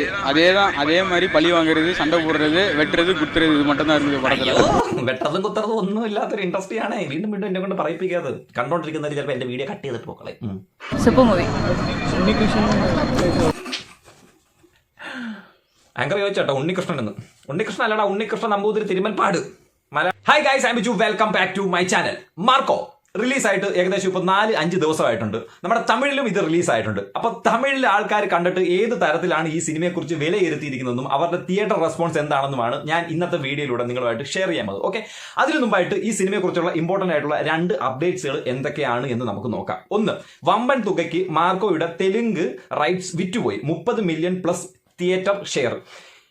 இருந்துச்சு அதே தான் அதே மாதிரி பழி வாங்குறது சண்டை போடுறது வெட்டுறது குத்துறது இது மட்டும் தான் இருந்தது അയ്യോ படத்துல വെട്ടതും കുത്തറതും ഒന്നും ഇല്ലാത്തൊരു ഇൻട്രസ്റ്റ് ആണ് വീണ്ടും വീണ്ടും എന്നെ കൊണ്ട് പറയിപ്പിക്കാതെ കണ്ടോണ്ടിരിക്കുന്നവർ ചിലപ്പോൾ എന്റെ വീഡിയോ കട്ട് ചെയ്തിട്ട് പോക്കളെ സൂപ്പർ മൂവി ആങ്കർ ചോദിച്ചോട്ടോ ഉണ്ണികൃഷ്ണൻ എന്ന് ഉണ്ണികൃഷ്ണൻ അല്ലടാ ഉണ്ണികൃഷ്ണൻ നമ്പൂതിരി തിരുമൽപ്പാട് മല hi guys I Biju welcome back to my channel Marco റിലീസായിട്ട് ഏകദേശം ഇപ്പോൾ നാല് അഞ്ച് ദിവസമായിട്ടുണ്ട്. നമ്മുടെ തമിഴിലും ഇത് റിലീസായിട്ടുണ്ട്. അപ്പോൾ അപ്പൊ തമിഴിലെ ആൾക്കാർ കണ്ടിട്ട് ഏത് തരത്തിലാണ് ഈ സിനിമയെക്കുറിച്ച് വിലയിരുത്തിയിരിക്കുന്നതെന്നും അവരുടെ തിയേറ്റർ റെസ്പോൺസ് എന്താണെന്നുമാണ് ഞാൻ ഇന്നത്തെ വീഡിയോയിലൂടെ നിങ്ങളുമായിട്ട് ഷെയർ പോകുന്നത്. ഓക്കെ? അതിനു മുമ്പായിട്ട് ഈ സിനിമയെക്കുറിച്ചുള്ള ഇമ്പോർട്ടന്റ് ആയിട്ടുള്ള രണ്ട് അപ്ഡേറ്റ്സുകൾ എന്തൊക്കെയാണ് എന്ന് നമുക്ക് നോക്കാം. ഒന്ന് വമ്പൻ തുകയ്ക്ക് മാർക്കോയുടെ തെലുങ്ക് റൈറ്റ്സ് വിറ്റുപോയി. മുപ്പത് മില്യൺ പ്ലസ് തിയേറ്റർ ഷെയർ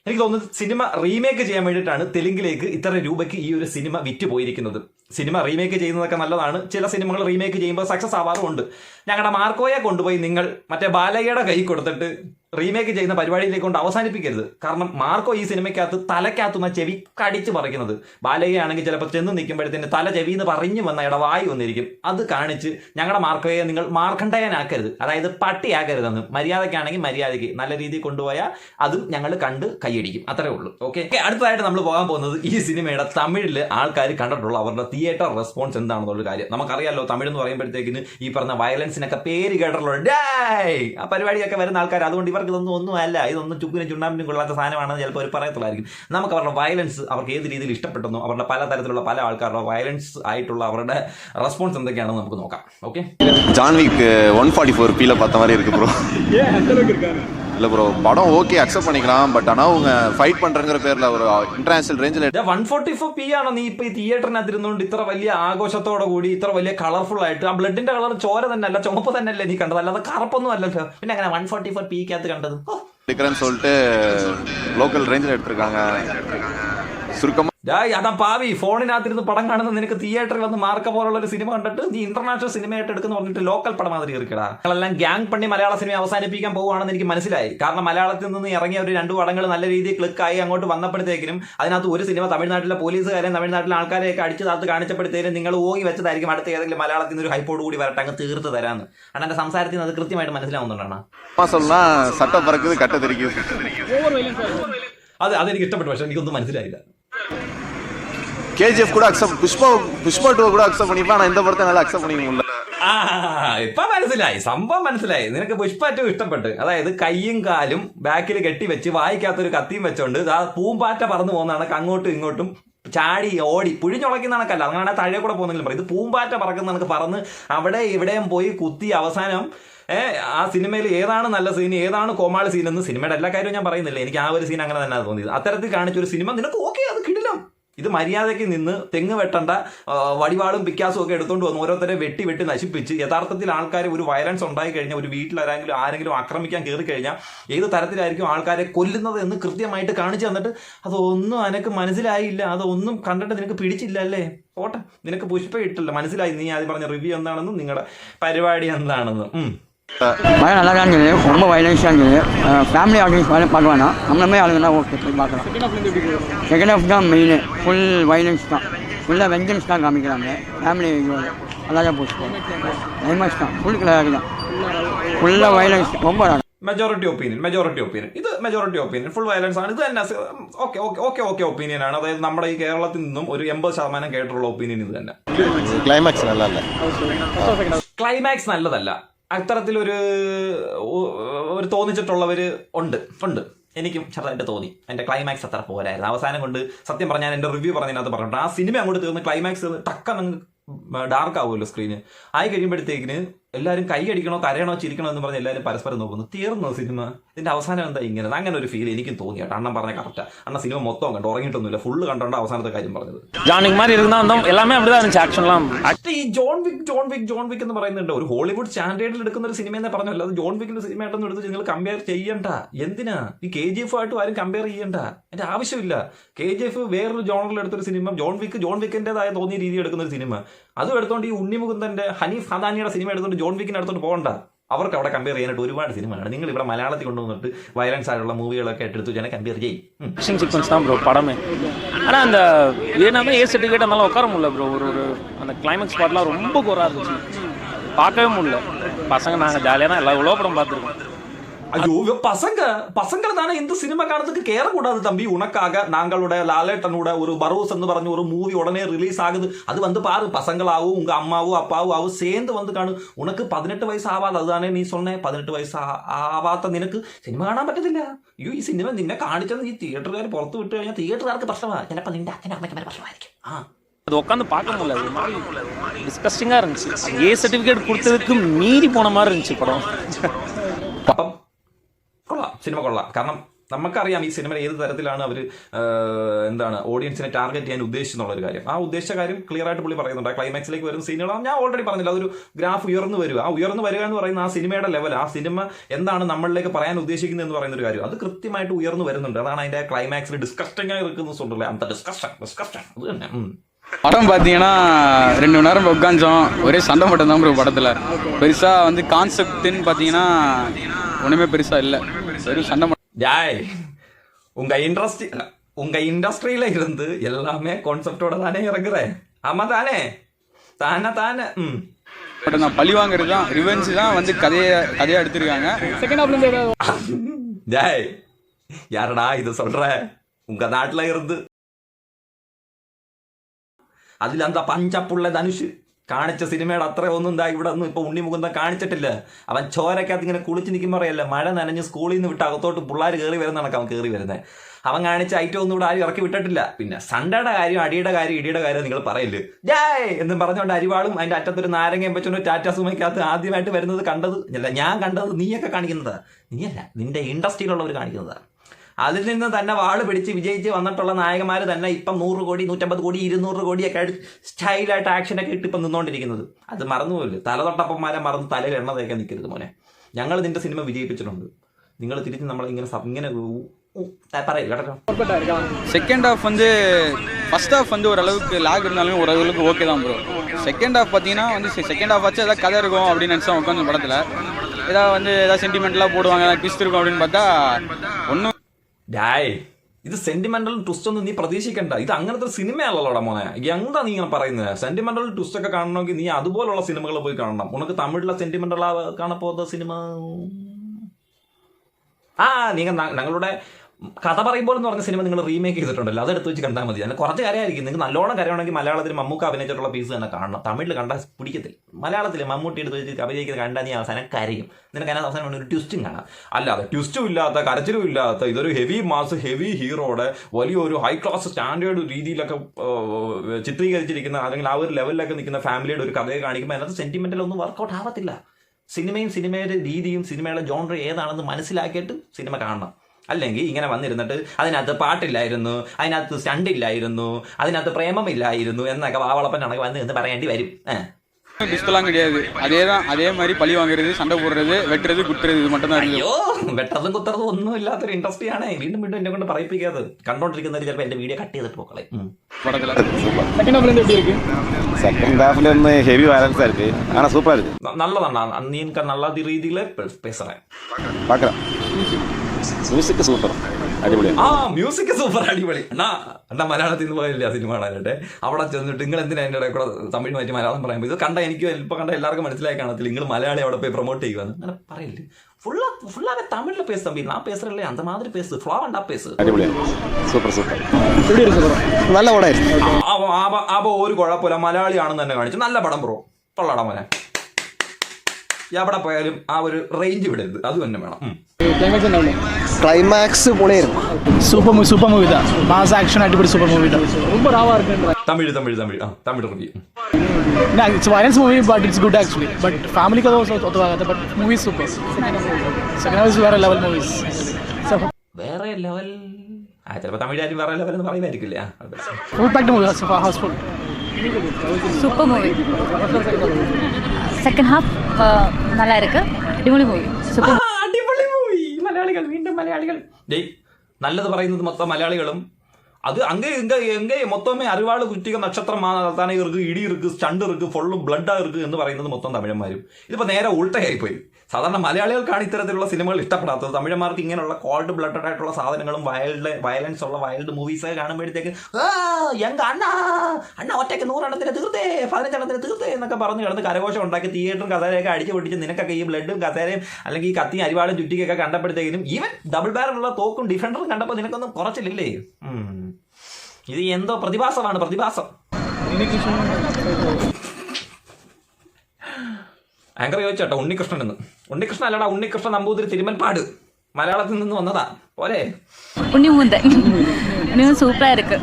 എനിക്ക് തോന്നുന്നത് സിനിമ റീമേക്ക് ചെയ്യാൻ വേണ്ടിയിട്ടാണ് തെലുങ്കിലേക്ക് ഇത്ര രൂപയ്ക്ക് ഈ ഒരു സിനിമ വിറ്റ് പോയിരിക്കുന്നത് സിനിമ റീമേക്ക് ചെയ്യുന്നതൊക്കെ നല്ലതാണ്. ചില സിനിമകൾ റീമേക്ക് ചെയ്യുമ്പോൾ സക്സസ് ആവാറുമുണ്ട്. ഞങ്ങളുടെ മാർക്കോയെ കൊണ്ടുപോയി നിങ്ങൾ മറ്റേ ബാലയ്യയുടെ കൈ കൊടുത്തിട്ട് റീമേക്ക് ചെയ്യുന്ന പരിപാടിയിലേക്ക് കൊണ്ട് അവസാനിപ്പിക്കരുത്. കാരണം മാർക്കോ ഈ സിനിമയ്ക്കകത്ത് തലക്കകത്തുന്ന ചെവി കടിച്ച് പറിക്കുന്നത്. ബാലകയാണെങ്കിൽ ചിലപ്പോൾ ചെന്ന് നിൽക്കുമ്പോഴത്തേന് തല ചെവി എന്ന് പറഞ്ഞു വന്ന ഇട വായി വന്നിരിക്കും. അത് കാണിച്ച് ഞങ്ങളുടെ മാർക്കോയെ നിങ്ങൾ മാർക്കണ്ടയനാക്കരുത് അതായത് പട്ടിയാക്കരുതെന്ന്. മര്യാദയ്ക്കാണെങ്കിൽ മര്യാദയ്ക്ക് നല്ല രീതിയിൽ കൊണ്ടുപോയാൽ അതും ഞങ്ങൾ കണ്ട് കൈയടിക്കും. അത്രേ ഉള്ളൂ. ഓക്കെ അടുത്തതായിട്ട് നമ്മൾ പോകാൻ പോകുന്നത് ഈ സിനിമയുടെ തമിഴിൽ ആൾക്കാർ കണ്ടിട്ടുള്ള. അവരുടെ തിയേറ്റർ റെസ്പോൺസ് എന്താണെന്നുള്ള കാര്യം. നമുക്കറിയാലോ തമിഴ് എന്ന് പറയുമ്പോഴത്തേക്കിന് ഈ പറഞ്ഞ വയലൻസിനൊക്കെ പേര് കേട്ടിട്ടുള്ള ആ പരിപാടിയൊക്കെ വരുന്ന ആൾക്കാർ അതുകൊണ്ട് ഇവർക്ക് ഇതൊന്നും ഒന്നും അല്ല ഇതൊന്നും ചുക്കിനും ചുണ്ണാമ്പിനും കൊള്ളാത്ത സാധനമാണെന്ന് ചിലപ്പോൾ അവർ പറയത്തുള്ളായിരിക്കും നമുക്ക് അവരുടെ വയലൻസ് അവർക്ക് ഏത് രീതിയിൽ ഇഷ്ടപ്പെട്ടെന്നോ അവരുടെ പല തരത്തിലുള്ള പല ആൾക്കാരുടെ വയലൻസ് ആയിട്ടുള്ള അവരുടെ റെസ്പോൺസ് എന്തൊക്കെയാണെന്ന് നമുക്ക് നോക്കാം okay John Wick one forty four feel பார்த்த மாதிரி இருக்கு ப்ரோ இல்லை ப்ரோ படம் ஓகே அக்செப்ட் பண்ணிக்கலாம் பட் ஆனால் அவங்க ஃபைட் பண்ணுறங்கிற பேரில் ஒரு இன்டர்நேஷனல் ரேஞ்சில் വൺ ഫോർട്ടി ഫോർ പി ആണോ നീ ഇപ്പൊ ഈ തിയേറ്ററിനകത്ത് ഇരുന്നുകൊണ്ട് ഇത്ര വലിയ ആഘോഷത്തോടെ കൂടി ഇത്ര വലിയ കളർഫുൾ ആയിട്ട് ആ ബ്ലഡിന്റെ കളർ ചോര തന്നെ അല്ല ചുമപ്പ് തന്നെ അല്ലേ നീ കണ്ടത് അല്ലാതെ കറുപ്പൊന്നും അല്ലല്ലോ പിന്നെ അങ്ങനെ വൺ ഫോർട്ടി ഫോർ പിക്കകത്ത് കണ്ടത് ഓ. எடுக்கிறேன்னு சொல்லிட்டு லோக்கல் ரேஞ்சில் எடுத்திருக்காங்க சுருக்கமாக ഡായ് അതാ പാവി ഫോണിനകത്തിരുന്ന് പടം കാണുന്ന നിനക്ക് തിയേറ്ററിൽ വന്ന് മാർക്ക പോലുള്ള ഒരു സിനിമ കണ്ടിട്ട് നീ ഇന്റർനാഷണൽ സിനിമ ആയിട്ട് എടുക്കുന്നു പറഞ്ഞിട്ട് ലോക്കൽ പടം മാതിരി ഇറക്കടാ നിങ്ങളെല്ലാം ഗ്യാങ് പണി മലയാള സിനിമ അവസാനിപ്പിക്കാൻ പോകുവാണെന്ന് എനിക്ക് മനസ്സിലായി. കാരണം മലയാളത്തിൽ നിന്ന് ഇറങ്ങിയ ഒരു രണ്ട് പടങ്ങൾ നല്ല രീതിയിൽ ക്ലിക്കായി അങ്ങോട്ട് വന്നപ്പോഴത്തേക്കിനും അതിനകത്ത് ഒരു സിനിമ തമിഴ്നാട്ടിലെ പോലീസുകാരെയും തമിഴ്നാട്ടിലെ ആൾക്കാരെയൊക്കെ അടിച്ചു താത്ത് കാണിച്ചപ്പോഴത്തേക്കും നിങ്ങൾ ഓങ്ങി വെച്ചതായിരിക്കും അടുത്ത ഏതെങ്കിലും മലയാളത്തിൽ നിന്ന് ഒരു ഹൈപ്പോട് കൂടി വരട്ടെ അങ്ങ് തീർത്ത് തരാന്ന്. അത് എന്റെ സംസാരത്തിൽ നിന്ന് അത് കൃത്യമായിട്ട് മനസ്സിലാവുന്നുണ്ടാണ് അത് അതെനിക്ക് ഇഷ്ടപ്പെട്ടു പക്ഷെ എനിക്കൊന്നും മനസ്സിലായില്ല. கேஜிஎஃப் கூட அக்செப்ட் புஷ்பா புஷ்பா டூ கூட அக்செப்ட் பண்ணிப்பா நான் இந்த படத்தை நல்லா அக்செப்ட் பண்ணிக்க முடியல ആ ഇപ്പൊ മനസ്സിലായി സംഭവം മനസ്സിലായി നിനക്ക് പുഷ്പ ഏറ്റവും ഇഷ്ടപ്പെട്ട് അതായത് കൈയും കാലും ബാക്കിൽ കെട്ടിവെച്ച് വായിക്കാത്തൊരു കത്തിയും വെച്ചോണ്ട് ആ പൂമ്പാറ്റ പറന്നു പോകുന്ന കണക്ക് അങ്ങോട്ടും ഇങ്ങോട്ടും ചാടി ഓടി പുഴിഞ്ഞുളയ്ക്കുന്ന കണക്കല്ല അങ്ങനെ താഴെ കൂടെ പോകുന്നെങ്കിലും പറയും ഇത് പൂമ്പാറ്റ പറക്കുന്ന കണക്ക് പറന്ന് അവിടെ ഇവിടെയും പോയി കുത്തി അവസാനം ഏ, ആ സിനിമയിൽ ഏതാണ് നല്ല സീൻ ഏതാണ് കോമാളി സീൻ എന്ന് സിനിമയുടെ എല്ലാ കാര്യവും ഞാൻ പറയുന്നില്ല. എനിക്ക് ആ ഒരു സീൻ അങ്ങനെ തന്നെ തോന്നിയത്. അത്തരത്തിൽ കാണിച്ച ഒരു സിനിമ നിനക്ക് ഓക്കെ അത് കിടിലം. ഇത് മര്യാദയ്ക്ക് നിന്ന് തെങ്ങ് വെട്ടണ്ട വടിവാളും പിക്കാസും ഒക്കെ എടുത്തുകൊണ്ട് വന്ന് ഓരോരുത്തരെ വെട്ടി വെട്ടി നശിപ്പിച്ച് യഥാർത്ഥത്തിൽ ആൾക്കാർ ഒരു വയലൻസ് ഉണ്ടായി കഴിഞ്ഞാൽ ഒരു വീട്ടിൽ ആരെങ്കിലും ആരെങ്കിലും ആക്രമിക്കാൻ കയറി കഴിഞ്ഞാൽ ഏത് തരത്തിലായിരിക്കും ആൾക്കാരെ കൊല്ലുന്നത് എന്ന് കൃത്യമായിട്ട് കാണിച്ചു തന്നിട്ട് അതൊന്നും അനക്ക് മനസ്സിലായില്ല. അതൊന്നും കണ്ടിട്ട് നിനക്ക് പിടിച്ചില്ല അല്ലേ? പോട്ടെ. നിനക്ക് പുഷ്പ ഇട്ടില്ല. മനസ്സിലായി. നീ ആദ്യം പറഞ്ഞ റിവ്യൂ എന്താണെന്നും നിങ്ങളുടെ പരിപാടി എന്താണെന്നും. ഉം. படம் நல்லா தான் இருந்தது ரொம்ப வைலன்ஸாக இருந்தது ஃபேமிலி ஆடியன்ஸ் வர பார்க்க வேணாம் நம்மளுமே ஆளுங்க தான் ஓகே போய் பார்க்கலாம் செகண்ட் ஹாஃப் தான் மெயின் ஃபுல் வைலன்ஸ் தான் ஃபுல்லாக வெஞ்சன்ஸ் தான் காமிக்கிறாங்க ஃபேமிலி நல்லா தான் போச்சு கிளைமேக்ஸ் தான் ஃபுல் கிளாக் தான் ஃபுல்லாக வைலன்ஸ் ரொம்ப நல்லா മെജോറിറ്റി ഒപ്പീനിയൻ മെജോറിറ്റി ഒപ്പീനിയൻ ഇത് മെജോറിറ്റി ഒപ്പീനിയൻ ഫുൾ വയലൻസ് ആണ് ഇത് തന്നെ okay okay okay okay opinion ആണ് അതായത് നമ്മുടെ ഈ കേരളത്തിൽ നിന്നും ഒരു എൺപത് ശതമാനം കേട്ടിട്ടുള്ള ഒപ്പീനിയൻ ഇത് തന്നെ கிளைமேக்ஸ் நல்லா இல்லை ക്ലൈമാക്സ് നല്ലതല്ല അത്തരത്തിലൊരു ഒരു തോന്നിച്ചിട്ടുള്ളവർ ഉണ്ട് ഉണ്ട്. എനിക്കും ചെറുതായിട്ട് തോന്നി. എന്റെ ക്ലൈമാക്സ് അത്ര പോരായിരുന്നു. അവസാനം കൊണ്ട് സത്യം പറഞ്ഞാൽ എന്റെ റിവ്യൂ പറഞ്ഞതിനകത്ത് പറഞ്ഞിട്ട് ആ സിനിമ അങ്ങോട്ട് തീർന്ന് ക്ലൈമാക്സ് ടക്കന്ന് ഡാർക്ക് ആവുമല്ലോ സ്ക്രീന് ആയി കഴിയുമ്പോഴത്തേക്കിന് എല്ലാവരും കൈ അടിക്കണോ കരയണോ ചിരിക്കണോ എന്ന് പറഞ്ഞ് എല്ലാവരും പരസ്പരം നോക്കുന്നു. തീർന്നു സിനിമ ഇതിന്റെ അവസാനം എന്താ ഇങ്ങനെ അങ്ങനെ ഒരു ഫീൽ എനിക്കും തോന്നി കേട്ടോ. അണ്ണൻ പറഞ്ഞ കറക്റ്റാ അണ്ണ സിനിമ മൊത്തം കണ്ടു. ഉറങ്ങിയിട്ടൊന്നുമില്ല. ഫുള്ള് കണ്ടോണ്ട് അവസാനത്തെ കാര്യം പറഞ്ഞത്. ഈ John Wick John Wick John Wick എന്ന് പറയുന്നുണ്ട്. ഒരു ഹോളിവുഡ് സ്റ്റാൻഡേർഡിൽ എടുക്കുന്ന ഒരു സിനിമ എന്ന് പറഞ്ഞല്ലോ. അത് ജോൺ വിക്കിന്റെ സിനിമയായിട്ടൊന്നും എടുത്ത് നിങ്ങൾ കമ്പയർ ചെയ്യണ്ട. എന്തിനാ? ഈ കെ ജി എഫ് ആയിട്ടും ആരും കമ്പയർ ചെയ്യണ്ട. എന്റെ ആവശ്യമില്ല. കെ ജി എഫ് വേറൊരു ജോണറിൽ എടുത്തൊരു സിനിമ ജോൺ വിക്ക് ജോൺ വിക്കിന്റെതായ തോന്നിയ രീതി എടുക്കുന്ന ഒരു സിനിമ അതും എടുത്തോണ്ട് ഈ ഉണ്ണിമുകുന്ദന്റെ ഹനീഫ് ഹദാനിയുടെ സിനിമ എടുത്തോണ്ട് ജോൺ വിക്കിനെ എടുത്തോണ്ട് പോകണ്ട. അവർക്ക് അവിടെ കമ്പയർ ചെയ്യാനായിട്ട് ഒരുപാട് സിനിമയാണ് നിങ്ങൾ ഇവിടെ മലയാളത്തിൽ കൊണ്ടുവന്നിട്ട് വയലൻസ് ആയിട്ടുള്ള മൂവികളൊക്കെ എടുത്ത് ഞാൻ കമ്പയർ ചെയ്യും ഉം. ஆக்ஷன் சீக்வன்ஸ் தான் ப்ரோ படமே ஆனால் அந்த ஏனாமே ஏ சர்டிஃபிகேட் அதனால உட்கார முடியல ப்ரோ ஒரு ஒரு அந்த கிளைமேக்ஸ் பாட்லாம் ரொம்ப குறா இருந்துச்சு பார்க்கவே முடியல பசங்க நாங்கள் ஜாலியாக தான் எல்லா உலக படம் பார்த்துருக்கோம் അയ്യോ പസങ്ക പസങ്ക നാണ എന്ത് സിനിമ കാണത്തേക്ക് കേറെ കൂടാതെ തമ്പി ഉണക്കാക നാങ്കളുടെ ലാലേട്ടനൂടെ ഒരു ബറൂസ് എന്ന് പറഞ്ഞ ഒരു മൂവി ഉടനെ റിലീസ് ആകുന്നത്. അത് വന്ന് പാറ് പസങ്കളാവും ഉങ്ക അമ്മാവും അപ്പാവും ആവും സേന്ത് വന്ന് കാണും. ഉണക്ക് പതിനെട്ട് വയസ്സാവാതെ അത് തന്നെ നീ സൊന്നേ പതിനെട്ട് വയസ്സ് ആവാത്ത നിനക്ക് സിനിമ കാണാൻ പറ്റത്തില്ല. അയ്യോ ഈ സിനിമ നിന്നെ കാണിച്ചെന്ന് നീ തിയേറ്ററുകാർ പുറത്ത് വിട്ട് കഴിഞ്ഞാൽ തിയേറ്ററുകാർക്ക് പ്രശ്നമാണ് ചിലപ്പോൾ നിന്റെ അച്ഛനും അമ്മയ്ക്കും പ്രശ്നമായിരിക്കും. ആ. ഡിസ്കസ്റ്റിംഗ് സർട്ടിഫിക്കറ്റ് കൊടുത്തതും മീരി പോണമാർ ഇരുന്നു പടം. സിനിമ കൊള്ളാം കാരണം നമുക്കറിയാം ഈ സിനിമ ഏത് തരത്തിലാണ് അവർ എന്താണ് ഓഡിയൻസിനെ ടാർഗറ്റ് ചെയ്യാൻ ഉദ്ദേശിച്ചെന്നുള്ള ഒരു കാര്യം ആ ഉദ്ദേശിച്ച കാര്യം ക്ലിയർ ആയിട്ട് പുള്ളി പറയുന്നുണ്ട് ആ ക്ലൈമാക്സിലേക്ക് വരുന്ന സീനുകളാണ് ഞാൻ ഓൾറെഡി പറഞ്ഞില്ല അതൊരു ഗ്രാഫ് ഉയർന്നു വരിക ആ ഉയർന്നു വരിക എന്ന് പറയുന്ന ആ സിനിമയുടെ ലെവൽ ആ സിനിമ എന്താണ് നമ്മളിലേക്ക് പറയാൻ ഉദ്ദേശിക്കുന്നത് എന്ന് പറയുന്ന ഒരു കാര്യം അത് കൃത്യമായിട്ട് ഉയർന്നു വരുന്നുണ്ട് അതാണ് അതിന്റെ ക്ലൈമാക്സിൽ ഡിസ്കസ്റ്റിംഗ് ആയി നിൽക്കുന്ന സുണ്ടല്ലേ അന്ത ഡിസ്കഷൻ ഡിസ്കഷൻ അത് തന്നെ ഉം. படம் பார்த்தீங்கன்னா ரெண்டு மணி நேரம் உட்காந்தோம் ஒரே சண்டை மட்டும் தான் ப்ரோ படத்தில் பெருசாக வந்து கான்செப்ட்னு பார்த்தீங்கன்னா ஒன்றுமே பெருசாக இல்லை வெறும் ஜாய் உங்க இண்டஸ்ட்ரி உங்க இண்டஸ்ட்ரியில இருந்து எல்லாமே கான்செப்டோட தானே இறங்குறேன். ஆமா தானே? தானே தானே? ம். பட் நான் பழி வாங்குறது தான் ரிவெஞ்ச் தான் வந்து கதையை கதையா எடுத்திருக்காங்க. செகண்ட் ஜாய் யாரடா இது சொல்ற? உங்க நாட்டுல இருந்து. அதுல அந்த பஞ்ச புள்ள தனுஷ். കാണിച്ച സിനിമയുടെ അത്ര ഒന്നും ഇതാ ഇവിടെ ഒന്നും ഇപ്പൊ ഉണ്ണി മുകുന്ദൻ കാണിച്ചിട്ടില്ല. അവൻ ചോരക്കകത്ത് ഇങ്ങനെ കുളിച്ച് നിൽക്കുമ്പോൾ അറിയല്ല മഴ നനഞ്ഞ് സ്കൂളിൽ നിന്ന് വിട്ട് അകത്തോട്ട് പിള്ളേർ കയറി വരുന്ന കണക്ക് അവൻ കയറി വരുന്നത് അവൻ കാണിച്ച ഐറ്റം ഒന്നും ഇവിടെ ആരും ഇറക്കി വിട്ടിട്ടില്ല. പിന്നെ സണ്ടയുടെ കാര്യം അടിയുടെ കാര്യം ഇടിയുടെ കാര്യം നിങ്ങൾ പറയില്ല? ജയ്! എന്നും പറഞ്ഞുകൊണ്ട് അരിവാളും അതിന്റെ അറ്റത്തൊരു നാരങ്ങയും വെച്ചുകൊണ്ട് ടാറ്റാ സുമയ്ക്കകത്ത് ആദ്യമായിട്ട് വരുന്നത് കണ്ടത് അല്ല ഞാൻ കണ്ടത് നീയൊക്കെ കാണിക്കുന്നത്. നീയല്ല നിന്റെ ഇൻഡസ്ട്രിയിലുള്ളവർ കാണിക്കുന്നത്. അതിൽ നിന്ന് തന്നെ വാള് പിടിച്ച് വിജയിച്ച് വന്നിട്ടുള്ള നായകന്മാർ തന്നെ ഇപ്പം നൂറ് കോടി നൂറ്റമ്പത് കോടി ഇരുന്നൂറ് കോടിയൊക്കെ ആയിട്ട് സ്റ്റൈലായിട്ട് ആക്ഷനൊക്കെ ഇട്ട് ഇപ്പം നിന്നുകൊണ്ടിരിക്കുന്നത് അത് മറന്നുപോലും തലതൊട്ടപ്പന്മാരെ മറന്ന് തലയിൽ എണ്ണ തേക്കാൻ നിൽക്കരുത് മോനെ ഞങ്ങൾ നിന്റെ സിനിമ വിജയിപ്പിച്ചിട്ടുണ്ട് നിങ്ങൾ തിരിച്ച് നമ്മളെ ഇങ്ങനെ സ- ഇങ്ങനെ ഊ- ഊ- ആ, പറയ് കേട്ടോ செகண்ட் ஹாஃப் வந்து ஃபர்ஸ்ட் ஹாஃப் வந்து ஓரளவுக்கு லாக் இருந்தாலும் ஓரளவுக்கு ஓகே தான் ப்ரோ செகண்ட் ஹாஃப் பார்த்தீங்கன்னா வந்து செகண்ட் ஹாஃப் வச்சு ஏதாவது கதை இருக்கும் அப்படின்னு நினச்சா உட்காந்து படத்தில் ஏதாவது வந்து ஏதாவது சென்டிமெண்ட்லாம் போடுவாங்க ஏதாவது ட்விஸ்ட் இருக்கும் அப்படின்னு பார்த்தா ஒன்றும் ഡായ് ഇത് സെന്റിമെന്റൽ ട്വിസ്റ്റ് ഒന്നും നീ പ്രതീക്ഷിക്കണ്ട. ഇത് അങ്ങനത്തെ ഒരു സിനിമയല്ലല്ലോടാ മോനെ. എന്താ നീ ഇങ്ങനെ പറയുന്നത് സെന്റിമെന്റൽ ട്വിസ്റ്റ് ഒക്കെ കാണണമെങ്കിൽ നീ അതുപോലുള്ള സിനിമകൾ പോയി കാണണം. ഉനക്ക് തമിഴിലെ സെന്റിമെന്റൽ കാണപ്പോകുന്ന സിനിമ? ആ നിങ്ങൾ ഞങ്ങളുടെ കഥ പറയുമ്പോൾ എന്ന് പറഞ്ഞ സിനിമ നിങ്ങൾ റീമേക്ക് ചെയ്തിട്ടുണ്ടല്ലോ. അതെടുത്ത് വെച്ച് കണ്ടാൽ മതി. അതിന് കുറച്ച് കാര്യമായിരിക്കും. നിങ്ങൾക്ക് നല്ലോണം കരയാണെങ്കിൽ മലയാളത്തിൽ മമ്മൂക്ക അഭിനയിച്ചിട്ടുള്ള പീസ് തന്നെ കാണണം. തമിഴിൽ കണ്ടാൽ പിടിക്കത്തില്ല. മലയാളത്തിൽ മമ്മൂട്ടി എടുത്ത് വെച്ച് അഭിനയിക്കുന്നത് കണ്ടാൽ നീ അവസാനം കരയും. നിനക്ക് അതിനകത്ത് അവസാനം ഒരു ട്വിസ്റ്റും കാണാം. അല്ലാതെ ട്വിസ്റ്റും ഇല്ലാത്ത കരച്ചിലും ഇല്ലാത്ത ഇതൊരു ഹെവി മാസ് ഹെവി ഹീറോയുടെ വലിയൊരു ഹൈ ക്ലാസ് സ്റ്റാൻഡേർഡ് രീതിയിലൊക്കെ ചിത്രീകരിച്ചിരിക്കുന്ന അല്ലെങ്കിൽ ആ ഒരു ലെവലിലൊക്കെ നിൽക്കുന്ന ഫാമിലിയുടെ ഒരു കഥയെ കാണിക്കുമ്പോൾ അതിനകത്ത് സെന്റിമെന്റൽ ഒന്നും വർക്കൗട്ട് ആവത്തില്ല. സിനിമയും സിനിമയുടെ രീതിയും സിനിമയുടെ ജോൺർ ഏതാണെന്ന് മനസ്സിലാക്കിയിട്ട് സിനിമ കാണണം. അല്ലെങ്കിൽ ഇങ്ങനെ വന്നിരുന്നിട്ട് അതിനകത്ത് പാട്ടില്ലായിരുന്നു അതിനകത്ത് സ്റ്റണ്ട് ഇല്ലായിരുന്നു അതിനകത്ത് പ്രേമമില്ലായിരുന്നു എന്നൊക്കെ വാവളപ്പനാണെങ്കിൽ വന്ന് നിന്ന് പറയേണ്ടി വരും. பிஸ்தெல்லாம் கிடையாது அதே தான் அதே மாதிரி பழி வாங்குறது சண்டை போடுறது வெட்டுறது குத்துறது இது மட்டும் தான் ஐயோ വെട്ടതും കുത്തറതും ഒന്നും ഇല്ലാത്തൊരു ഇൻട്രസ്റ്റ് ആണ്. വീണ്ടും വീണ്ടും എന്നെ കൊണ്ട് പറയിപ്പിക്കാതെ കണ്ടോണ്ടിരിക്കുന്നവർ ചിലപ്പോൾ എന്റെ വീഡിയോ കട്ട് ചെയ്തിട്ട് പോക്കളെ. സെക്കൻഡ് ഹാഫിൽ ഒന്ന് ഹെവി വയലൻസ് ആയിട്ട്. ആണ് സൂപ്പർ ആയിട്ട്. നല്ലതാണ്. നീ നല്ല രീതിയിൽ പേസറേ பார்க்கலாம் മ്യൂസിക് സൂപ്പർ. അടിപൊളിയാണ് ആ മ്യൂസിക് സൂപ്പർ അടിപൊളി. എന്നാ മലയാളത്തിൽ നിന്ന് പോയില്ല സിനിമ കാണാനായിട്ട് അവിടെ ചെന്നിട്ട് നിങ്ങൾ എന്തിനാ എന്റെ ഇടയിൽ കൂടെ തമിഴ് മാറ്റി മലയാളം പറയാൻ ഇത് കണ്ട എനിക്ക് ഇപ്പൊ കണ്ട എല്ലാവർക്കും മനസ്സിലായി കാണത്തില്ല. നിങ്ങൾ മലയാളി അവിടെ പോയി പ്രൊമോട്ട് ചെയ്യുക അങ്ങനെ പറയില്ല? ஃபுல்லா ஃபுல்லாவே தமிழ்ல பேச தம்பி நான் பேசுறேன் இல்லையா அந்த மாதிரி பேசு ஃப்ளாவண்டா பேசு സൂപ്പർ സൂപ്പർ. നല്ല പടമായിരുന്നു. അപ്പൊ ഒരു കുഴപ്പമില്ല. മലയാളിയാണെന്ന് തന്നെ കാണിച്ചു. നല്ല പടം ബ്രോ. കൊള്ളാടാ മോനെ. എവിടെ പോയാലും ആ ഒരു റേഞ്ച് വിടരുത് അത് തന്നെ വേണം. Climax പൊളിയായിരുന്നു super movie super movie mass action അടിപൊളി സൂപ്പർ മൂവി തമിഴ് തമിഴ് തമിഴ്. ആ Tamil review it's violence movie but it's good actually but ഫാമിലിക്ക് അത് ഒത്തുവാകാത്ത ബട്ട് മൂവി സൂപ്പർ സെക്കൻഡ് വേറെ ലെവൽ മൂവീസ് വേറെ ലെവൽ ആ ചിലപ്പോൾ തമിഴ് ആരും വേറെ ലെവൽ എന്ന് പറയുമായിരിക്കില്ല full packed movie housefull. Super movie second half நல்லா இருக்கு അടിപൊളി മൂവി അടിപൊളി മൂവി മലയാളികൾ വീണ്ടും മലയാളികൾ. ഡേയ് നല്ലത് പറയുന്നത് മൊത്തം മലയാളികളും. അത് അങ്ങേ എങ്ക എങ്കേ മൊത്തമേ അറിവാൾ കുറ്റിക നക്ഷത്രം താനെ ഇറുക്ക് ഇടി ഇറുക്ക് സ്റ്റണ്ട് ഇറുക്ക് ഫുള്ളും ബ്ലഡ് ഇറുക്ക് എന്ന് പറയുന്നത് മൊത്തം തമിഴന്മാരും. ഇതിപ്പോൾ നേരെ ഉൾട്ടയായിപ്പോയി സാധാരണ മലയാളികൾക്കാണ് ഇത്തരത്തിലുള്ള സിനിമകൾ ഇഷ്ടപ്പെടാത്തത്. തമിഴന്മാർക്ക് ഇങ്ങനെയുള്ള കോൾഡ് ബ്ലഡഡ് ആയിട്ടുള്ള സാധനങ്ങളും വൈൽഡ് വയലൻസ് ഉള്ള വൈൽഡ് മൂവീസ് കാണുമ്പോഴത്തേക്ക് അണ്ണ അണ്ണ ഒറ്റയ്ക്ക് നൂറെണ്ണത്തിന് തീർത്തേ പതിനഞ്ചെണ്ണത്തിന് തീർത്തേ എന്നൊക്കെ പറഞ്ഞ് കിടന്ന് കരഘോഷം ഉണ്ടാക്കി തിയേറ്ററും കസേരയൊക്കെ അടിച്ച് പൊട്ടിച്ച് നിനക്കൊക്കെ ഈ ബ്ലഡും കസേരയും അല്ലെങ്കിൽ ഈ കത്തിയും അരിവാളും ചുറ്റിക്കൊക്കെ കണ്ടപ്പോഴത്തേക്കും ഈവൻ ഡബിൾ ബാരലുള്ള തോക്കും ഡിഫൻഡറും കണ്ടപ്പോൾ നിനക്കൊന്നും കുറച്ചില്ലേ ഇത് എന്തോ പ്രതിഭാസമാണ് പ്രതിഭാസം. ആങ്കർ ചോദിച്ചോട്ടോ ഉണ്ണികൃഷ്ണൻ എന്ന് ഉണ്ണികൃഷ്ണൻ അല്ലടാ ഉണ്ണികൃഷ്ണൻ നമ്പൂതിരി തിരുമൽപ്പാട് മലയാളത്തിൽ നിന്ന് വന്നതാ പോരെ உன்னி மூந்தன் உன்னி சூப்பராக இருக்கு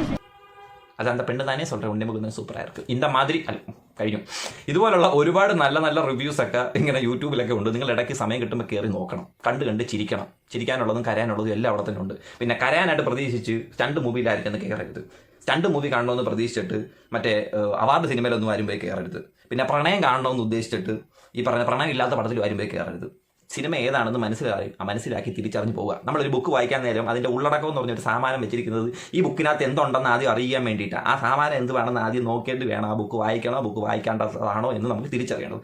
അത് அந்த പെണ്ണ് തന്നെ சொல்றேன் ഉണ്ണിമുഖം സൂപ്പറായിരിക്കും இந்த മാതിരി അല്ല കഴിഞ്ഞു ഇതുപോലുള്ള ഒരുപാട് നല്ല നല്ല റിവ്യൂസ് ഒക്കെ ഇങ്ങനെ യൂട്യൂബിലൊക്കെ ഉണ്ട് നിങ്ങൾ ഇടയ്ക്ക് സമയം കിട്ടുമ്പോൾ കയറി നോക്കണം കണ്ട് കണ്ട് ചിരിക്കണം ചിരിക്കാനുള്ളതും കരയാനുള്ളതും എല്ലാം അവിടെ തന്നെ ഉണ്ട് പിന്നെ കരയാനായിട്ട് പ്രതീക്ഷിച്ച് സ്റ്റണ്ട് മൂവിയിലായിരിക്കും കയറരുത് സ്റ്റണ്ട് മൂവി കാണണമെന്ന് പ്രതീക്ഷിച്ചിട്ട് മറ്റേ അവാർഡ് സിനിമയിലൊന്നും ആരും പോയി കയറരുത് പിന്നെ പ്രണയം കാണണമെന്ന് ഉദ്ദേശിച്ചിട്ട് ഈ പറഞ്ഞ പ്രണയം ഇല്ലാത്ത പടത്തിൽ വരുമ്പോൾ കയറരുത്. സിനിമ ഏതാണെന്ന് മനസ്സിലായി മനസ്സിലാക്കി തിരിച്ചറിഞ്ഞ് പോവുക. നമ്മളൊരു ബുക്ക് വായിക്കാൻ നേരം അതിന്റെ ഉള്ളടക്കം എന്ന് പറഞ്ഞൊരു സാമാനം വെച്ചിരിക്കുന്നത് ഈ ബുക്കിനകത്ത് എന്തുണ്ടെന്ന് ആദ്യം അറിയാൻ വേണ്ടിയിട്ട്. ആ സാമാനം എന്ത് വേണമെന്ന് ആദ്യം നോക്കിയിട്ട് വേണം. ആ ബുക്ക് വായിക്കണോ ബുക്ക് വായിക്കേണ്ടതാണോ എന്ന് നമുക്ക് തിരിച്ചറിയണം.